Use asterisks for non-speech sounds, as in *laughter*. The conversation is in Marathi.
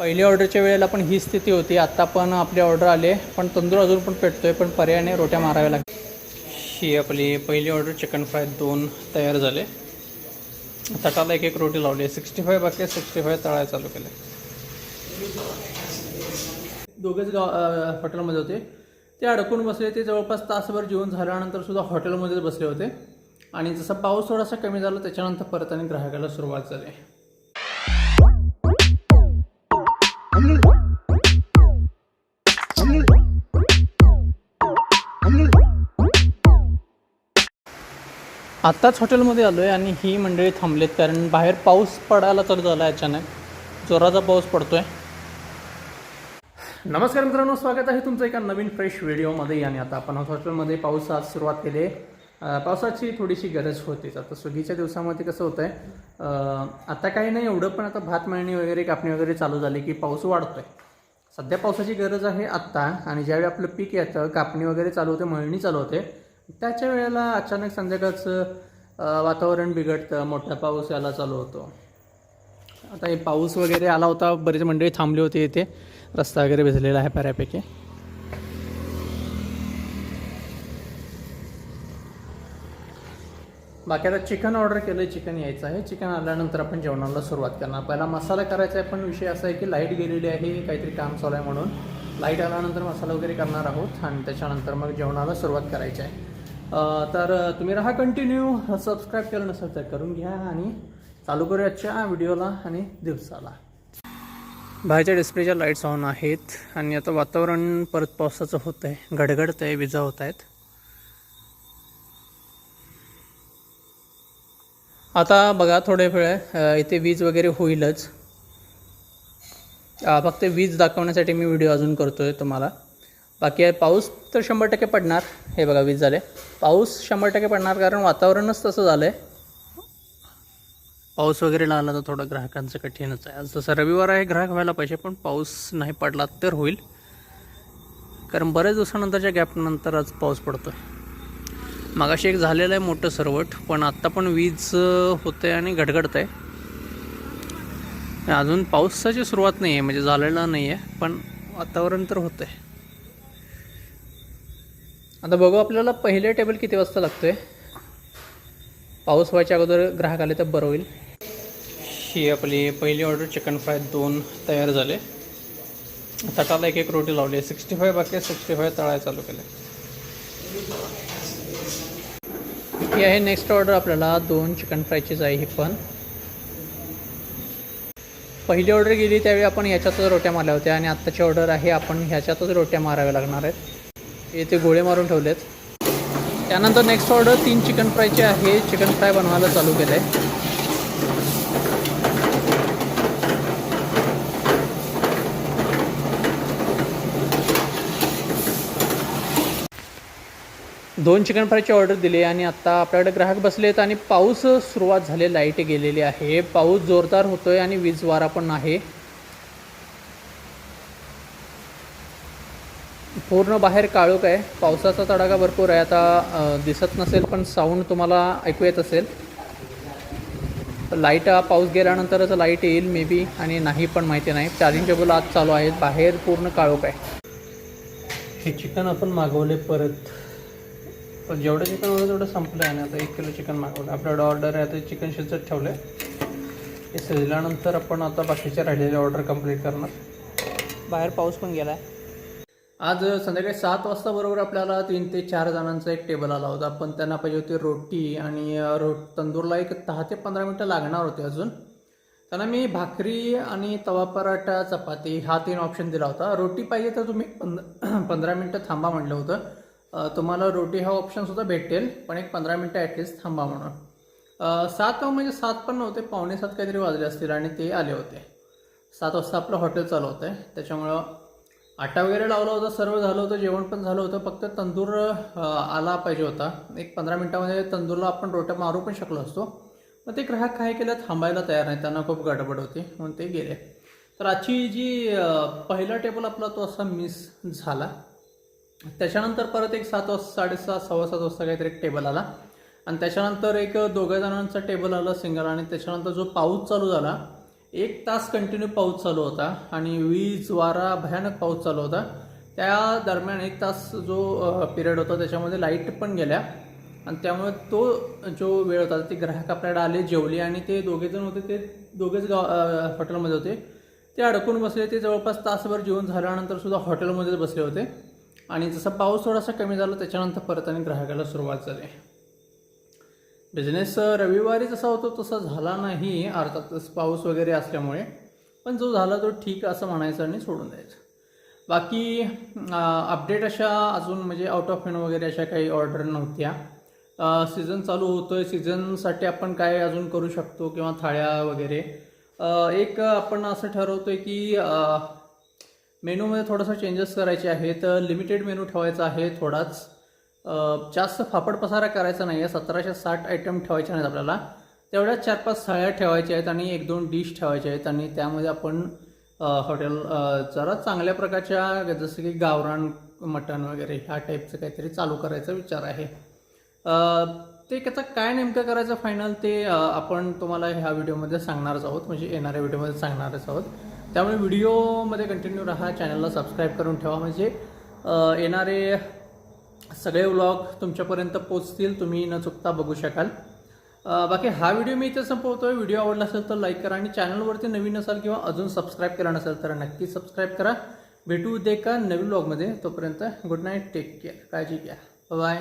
पहिली ऑर्डरच्या वेळेला पण ही स्थिती होती. आत्ता पण आपली ऑर्डर आले पण तंदूर अजून पण पेटतोय पण पर्यायाने रोट्या माराव्या लागतात ही आपली पहिली ऑर्डर चिकन फ्राय दोन तयार झाले. तटाला एक एक रोटी लावली आहे. सिक्स्टी फाय बाकी सिक्स्टी फाय तळाय चालू केलं दोघेच गाव हॉटेलमध्ये होते. ते अडकून बसले. ते जवळपास तासभर जेवण झाल्यानंतर सुद्धा हॉटेलमध्येच बसले होते. आणि जसा पाऊस थोडासा कमी झाला त्याच्यानंतर परत आणि ग्राहकाला सुरुवात झाली. आत्ताच हॉटेलमध्ये आलो आहे आणि ही मंडळी थांबलेत कारण बाहेर पाऊस पडायला तर झाला आहे अचानक. जोराचा पाऊस पडतो आहे नमस्कार मित्रांनो स्वागत आहे तुमचं एका नवीन फ्रेश व्हिडिओमध्ये. आणि आता आपण हॉस्टेलमध्ये पाऊस आज सुरुवात केली. आहे पावसाची थोडीशी गरज होतीच. आता सुगीच्या दिवसामध्ये कसं होतं आहे आता काही नाही एवढं पण आता भात मळणी वगैरे कापणी वगैरे चालू झाली की पाऊस वाढतो आहे सध्या पावसाची गरज आहे आत्ता. आणि ज्यावेळी आपलं पीक येतं कापणी वगैरे चालू होते मळणी चालू होते त्याच्या वेळेला अचानक संध्याकाळचं वातावरण बिघडतं मोठा पाऊस यायला चालू होतो. आता हे पाऊस वगैरे आला होता बरेच मंडळी थांबली होती इथे. रस्ता वगैरे भिजलेला आहे बऱ्यापैकी. बाकी आता चिकन ऑर्डर केलं आहे चिकन यायचं आहे. चिकन आल्यानंतर आपण जेवणाला सुरुवात करणार. पहिला मसाला करायचा आहे पण विषय असा आहे की लाइट गेलेली आहे काहीतरी काम चालू आहे म्हणून. लाइट आल्यानंतर मसाला वगैरे करणार आहोत आणि त्याच्यानंतर मग जेवणाला सुरुवात करायची आहे. तर तुम्ही राहा कंटिन्यू सबस्क्राईब केलं नसेल तर करून घ्या आणि चालू करूया आजच्या व्हिडिओला आणि दिवसाला. बाहेरच्या डिस्प्लेच्या लाईट्स ऑन आहेत आणि आता वातावरण परत पावसाचं होत आहे गडगडत आहे विजा होत आहेत आता बघा थोड्या वेळ इथे वीज वगैरे होईलच. फक्त वीज दाखवण्यासाठी मी व्हिडिओ अजून करतो आहे तुम्हाला. बाकी आहे पाऊस तर शंभर टक्के पडणार. हे बघा वीज झाले. पाऊस शंभर टक्के पडणार कारण वातावरणच तसं झालं आहे पाऊस वगैरे लागला तर थोडं ग्राहकांचं कठीणच आहे. आज तसं रविवार आहे ग्राहक व्हायला पाहिजे पण पाऊस नाही पडला तर होईल. कारण बऱ्याच दिवसानंतरच्या गॅपनंतर आज पाऊस पडतो आहे मागाशी एक झालेलं आहे मोठं सरवट पण आत्ता पण वीज होते आणि घडघडत आहे अजून पावसाची सुरुवात नाही आहे म्हणजे झालेलं नाही आहे पण वातावरण तर होतं आहे आता बघू आपल्याला पहिले टेबल किती वाजता लागतोय? पाऊस व्हायच्या अगोदर ग्राहक आले तर बरं होईल. ही आपली पहिली ऑर्डर चिकन फ्राय दोन तयार झाले. ताटाला एक एक रोटी लावली आहे. सिक्स्टी फाय बाकी सिक्स्टी फाय तळाय चालू केलं ही आहे नेक्स्ट ऑर्डर आपल्याला. दोन चिकन फ्रायचीच आहे ही पण. पहिली ऑर्डर गेली त्यावेळी आपण ह्याच्यातच रोट्या मारल्या होत्या आणि आत्ताची ऑर्डर आहे आपण ह्याच्यातच रोट्या माराव्या लागणार आहेत. येथे गोळे मारून ठेवलेत. त्यानंतर नेक्स्ट ऑर्डर तीन चिकन फ्रायची आहे. चिकन फ्राय बनवायला चालू केलं आहे दोन चिकन फ्रायची ऑर्डर दिली आणि आत्ता आपल्याकडे ग्राहक बसलेत आणि पाऊस सुरुवात झाले. लाइट गेलेली आहे. पाऊस जोरदार होतोय आणि वीज वारा पण आहे. पूर्ण बाहेर काळोख आहे. पावसाचा तडाखा भरपूर आहे. आता दिसत नसेल पण साऊंड तुम्हाला ऐकू येत असेल. लाइट पाऊस गेल्यानंतरच लाइट येईल मे बी आणि नाही पण माहिती नाही. चार्जिंग टेबल आज चालू आहेत बाहेर पूर्ण काळोख आहे. हे चिकन आपण मागवले परत. पण जेवढं चिकन होतं तेवढं संपलं आहे ना. आता एक किलो चिकन मागवलं. आपल्याकडे ऑर्डर आहे आता चिकन शिजत ठेवलं आहे हे शिजल्यानंतर आपण आता बाकीच्या राहिलेल्या ऑर्डर कंप्लीट करणार. बाहेर पाऊस पण गेला आहे आज संध्याकाळी सात वाजता बरोबर आपल्याला तीन ते चार जणांचा एक टेबल आला होता. पण त्यांना पाहिजे होती रोटी आणि रो तंदूरला एक दहा ते पंधरा मिनटं लागणार होते अजून. त्यांना मी भाकरी आणि तवा पराठा चपाती हा तीन ऑप्शन दिला होता. रोटी पाहिजे तर तुम्ही पंध *clears throat* पंधरा मिनटं थांबा म्हटलं होतं. तुम्हाला रोटी हा ऑप्शनसुद्धा भेटेल पण एक पंधरा मिनटं ॲटलिस्ट थांबा म्हणून. सात म्हणजे सात पण नव्हते पावणे सात काहीतरी वाजले असतील आणि ते आले होते. सात वाजता आपलं हॉटेल चालू होतं आहे त्याच्यामुळं आटा वगैरे लावला होता सर्व झालं होतं जेवण पण झालं होतं फक्त तंदूर आला पाहिजे होता. एक पंधरा मिनटामध्ये तंदूरला आपण रोट्या मारू पण शकलो असतो. मग ते ग्राहक काय केलं थांबायला तयार नाही त्यांना खूप गडबड होती म्हणून ते गेले. तर आजची जी पहिला टेबल आपला तो असा मिस झाला. त्याच्यानंतर परत एक सात वाजता साडेसहा सव्वा सात वाजता काहीतरी एक टेबल आला. आणि त्याच्यानंतर एक दोघ्या जणांचा टेबल आला सिंगल आणि त्याच्यानंतर जो पाऊस चालू झाला एक तास कंटिन्यू पाऊस चालू होता आणि वीज वारा भयानक पाऊस चालू होता. त्या दरम्यान एक तास जो पिरियड होता त्याच्यामध्ये लाइट पण गेल्या. आणि त्यामुळे तो जो वेळ होता ते ग्राहक आपल्याकडे आले जेवले आणि ते दोघेजण होते ते दोघेच गाव हॉटेलमध्ये होते. ते अडकून बसले ते जवळपास तासभर जेवण झाल्यानंतर सुद्धा हॉटेलमध्येच बसले होते. आणि जसा पाऊस थोडासा कमी झाला त्याच्यानंतर परत आणि ग्राहकाला सुरुवात झाली. बिझनेस रविवारी जसा होतो तसा झाला नाही अर्थातच पाऊस वगैरे असल्यामुळे. पण जो झाला तो ठीक असं म्हणायचं आणि सोडून द्यायचं. बाकी अपडेट अशा अजून म्हणजे आउट ऑफ फेन वगैरे अशा काही ऑर्डर नव्हत्या. सीझन चालू होतो आहे सीझनसाठी आपण काय अजून करू शकतो किंवा थाळ्या वगैरे? एक आपण असं ठरवतो आहे की मेनूमध्ये थोडंसं चेंजेस करायचे आहेत. लिमिटेड मेनू ठेवायचा आहे थोडाच. जास्त फापड पसारा करायचा नाही आहे सतराशे साठ आयटम ठेवायचे नाहीत आपल्याला. तेवढ्या चार पाच थाळ्या ठेवायच्या आहेत आणि एक दोन डिश ठेवायच्या आहेत. आणि त्यामध्ये आपण हॉटेल जरा चांगल्या प्रकारच्या जसं की गावरान मटण वगैरे ह्या टाईपचं काहीतरी चालू करायचा विचार आहे. ते त्याचं काय नेमकं करायचं फायनल ते आपण तुम्हाला ह्या व्हिडिओमध्ये सांगणारच आहोत. म्हणजे येणाऱ्या व्हिडिओमध्ये सांगणारच आहोत. त्यामुळे व्हिडिओमध्ये कंटिन्यू राहा. चॅनलला सबस्क्राईब करून ठेवा. म्हणजे येणारे सगळे व्लॉग तुमच्यापर्यंत पोचतील तुम्ही न चुकता बघू शकाल. बाकी हा व्हिडिओ मी इथे संपवतोय. व्हिडिओ आवडला असेल तर लाईक करा आणि चॅनलवरती नवीन असाल किंवा अजून सबस्क्राईब केला नसेल तर नक्की सबस्क्राईब करा. भेटू दे का नवीन व्लॉगमध्ये तोपर्यंत गुड नाईट टेक केअर काळजी घ्या. बाय